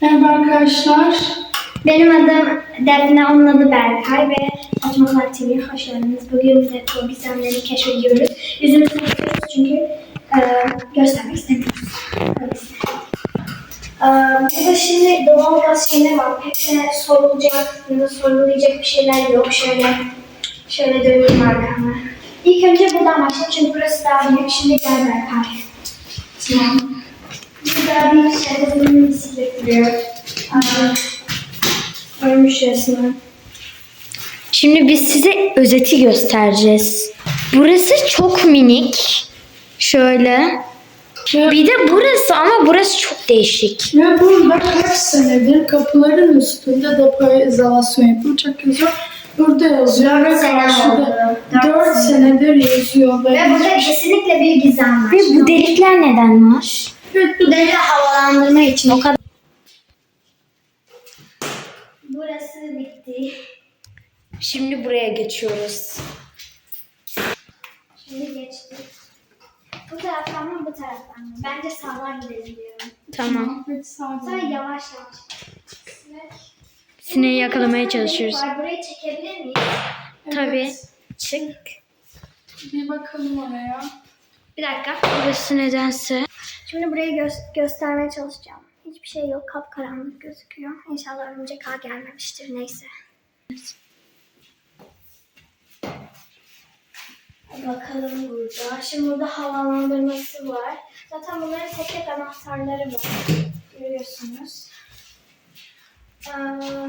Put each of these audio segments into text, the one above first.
Merhaba arkadaşlar. Benim adım Defne, onun adı Berkay ve Atmalar TV'ye hoş geldiniz. Bugün bize bu gizemleri keşfediyoruz. Yüzümüzü yapıyoruz çünkü e, göstermek istemiyoruz. E, burada şimdi doğal gaz şeyleri var. Pek de sorulacak sorulacak bir şeyler yok. Şöyle şöyle döneyim arkamı. İlk önce buradan başlayalım çünkü burası daha büyük. Şimdi gel Berkay. Tamam. Burada bir şeyde bunun bisiklet duruyor. Aa, Ölmüş resmen. Şimdi biz size özeti göstereceğiz. Burası çok minik. Şöyle. Bir de burası ama burası çok değişik. Ve burada kaç senedir kapıların üstünde depo izolasyon yapılacak yazıyor. Burada yazıyor ve sene karşıda oldu. Dört 4 sene. senedir yazıyor. Ve, Ve burada kesinlikle bir gizem var. Ve bu delikler neden var? Deli havalandırma için o kadar. Burası bitti. Şimdi buraya geçiyoruz. Şimdi geçtik. Bu taraftan mı bu taraftan mı? Bence sağdan gidelim diyorum. Tamam. Sonra yavaş yavaş. Sinek. Sineği yakalamaya çalışıyoruz. Var. Burayı çekebilir miyiz? Tabii. Evet, Çık. Bir bakalım oraya. Bir dakika. Burası nedense. Şimdi burayı gö- göstermeye çalışacağım. Hiçbir şey yok. Kapkaranlık gözüküyor. İnşallah örümcek ağ gelmemiştir. Neyse. Bakalım burada. Şimdi burada havalandırması var. Zaten bunların tek tek anahtarları var. Görüyorsunuz. Aa,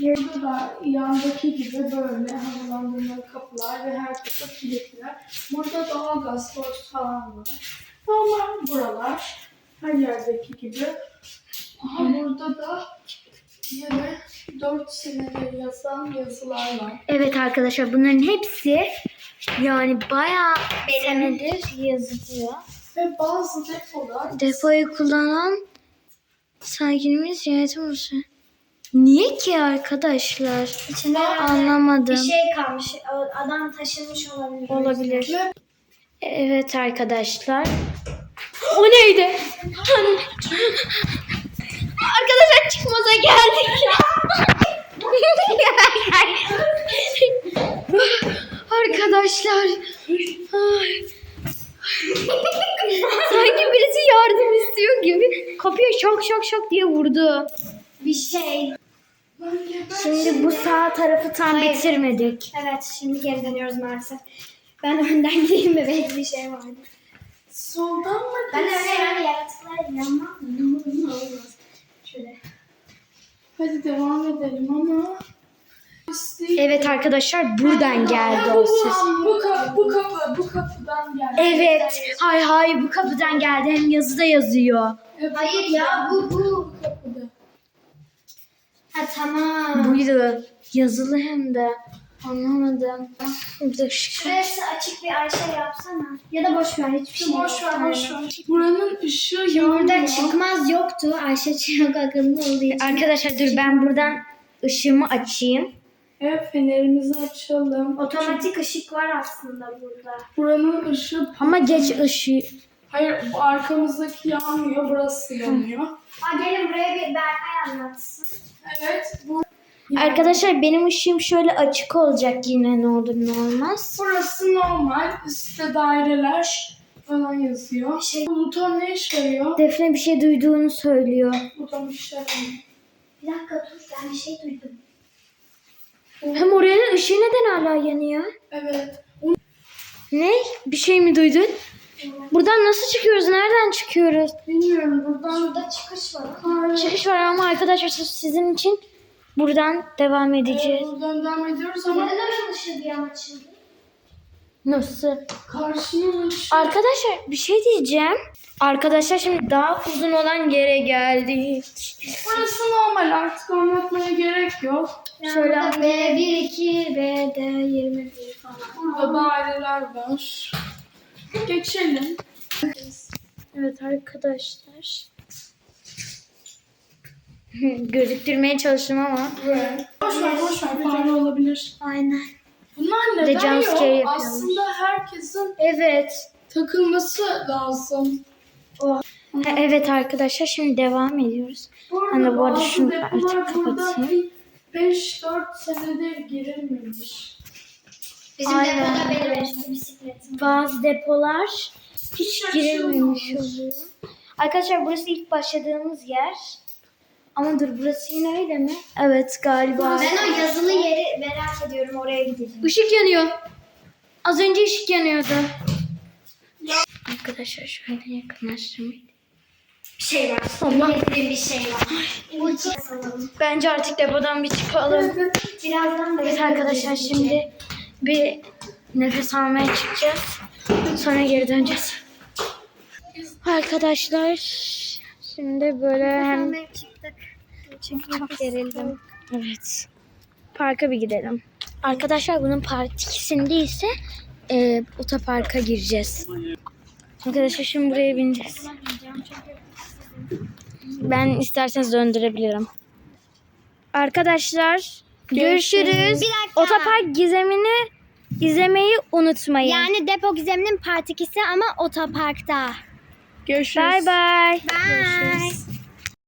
Burada da yandaki gibi böyle havalandırma kapılar ve her kapı kilitler. Burada doğalgaz boş falan var. Normal buralar. Her yerdeki gibi. Aha burada da yine 4 senedir yazan yazılar var. Evet arkadaşlar bunların hepsi yani bayağı senedir yazılıyor. Ve bazı depolar Depoyu kullanan sakinimiz yönetim olsun. Niye ki arkadaşlar? içinde herhalde Anlamadım. bir şey kalmış. Adam taşınmış olabilir. Olabilir. ve Evet arkadaşlar. O neydi? arkadaşlar çıkmaza geldik ya. arkadaşlar. Sanki birisi yardım istiyor gibi. Kapıya şok şok şok diye vurdu. Bir şey. Şimdi bu sağ tarafı tam Hayır. bitirmedik. Evet şimdi geri dönüyoruz maalesef. Ben önden gideyim mi? Belki bir şey vardı. soldan mı? Ben öyle yani yaratıklara inanmam. İnanmam olmaz. Şöyle. Hadi devam edelim ama. Evet arkadaşlar buradan geldi o ses. Bu kapı, bu kapı, bu kapıdan geldi. Evet. Hay hay bu kapıdan geldi. Hem yazıda yazıyor. Hayır ya bu bu. Ha tamam. Buydu. Yazılı hem de. Anlamadım. Dakika. Şurası açık bir Ayşe yapsana. Ya da boş ver hiçbir şey Boş yok. ver, boş ver. Buranın ışığı Burada yanmıyor. çıkmaz yoktu. Ayşe çok akıllı olduğu için. Arkadaşlar dur ben buradan ışığımı açayım. Evet, fenerimizi açalım. Otomatik ışık var aslında burada. Buranın ışığı... Ama geç ışığı. Hayır, arkamızdaki yanmıyor, burası yanıyor. Aa, gelin buraya bir Berkay anlatsın. Evet, bu... Arkadaşlar benim ışığım şöyle açık olacak yine ne olur ne olmaz. Burası normal, üstte daireler falan yazıyor. Şey- Buton ne işe yarıyor? Defne bir şey duyduğunu söylüyor. Buton işe yarıyor. Bir dakika dur ben bir şey duydum. Hem oranın ışığı neden hala yanıyor? Evet. Ne? Bir şey mi duydun? Buradan nasıl çıkıyoruz? Nereden çıkıyoruz? Bilmiyorum, buradan... Burada çıkış var. Hayır. Çıkış var ama arkadaşlar siz- sizin için buradan devam edeceğiz. Buradan devam ediyoruz ama Neden ışığı bir an açıldı? Nasıl? karşının ışığı... Arkadaşlar bir şey diyeceğim. Arkadaşlar şimdi daha uzun olan yere geldik. Burası normal, artık anlatmaya gerek yok. Şöyle burada B1, 2, BD, 21 falan. Burada daireler var. Geçelim. Evet arkadaşlar. Gözüktürmeye çalıştım ama. Ve boş ver boş ver fare olabilir. Aynen. Bunlar de neden jump yok? yapıyormuş. Aslında herkesin Evet. takılması lazım. Ha, evet arkadaşlar şimdi devam ediyoruz. Ben de bu arada bazı şunu depolar artık burada kapatayım. bir 5-4 senedir girilmemiş. Bizim Aynen. depoda benim eski bisikletim. Bazı depolar hiç Hiç girilmemiş açılmamış. oluyor. Arkadaşlar burası ilk başladığımız yer. Ama dur burası yine öyle mi? Evet galiba. Ben o yazılı yeri merak ediyorum. Oraya gideceğim. Işık yanıyor. Az önce ışık yanıyordu. Arkadaşlar şöyle yakınlaştırmayın. Bir şey var. Allah. Getireyim bir şey var. Bence artık depodan bir çıkalım. Birazdan da Evet arkadaşlar şimdi bir nefes almaya çıkacağız. Sonra geri döneceğiz. Arkadaşlar şimdi böyle hem çıktık. Çünkü çok gerildim. evet parka bir gidelim. Arkadaşlar bunun part ikisinde ise e, otoparka gireceğiz. Arkadaşlar şimdi buraya bineceğiz. Ben isterseniz döndürebilirim. Arkadaşlar görüşürüz. Bir dakika. Otopark gizemini izlemeyi unutmayın. Yani depo gizeminin part 2'si ama otoparkta. Görüşürüz. Bye bye. Bye.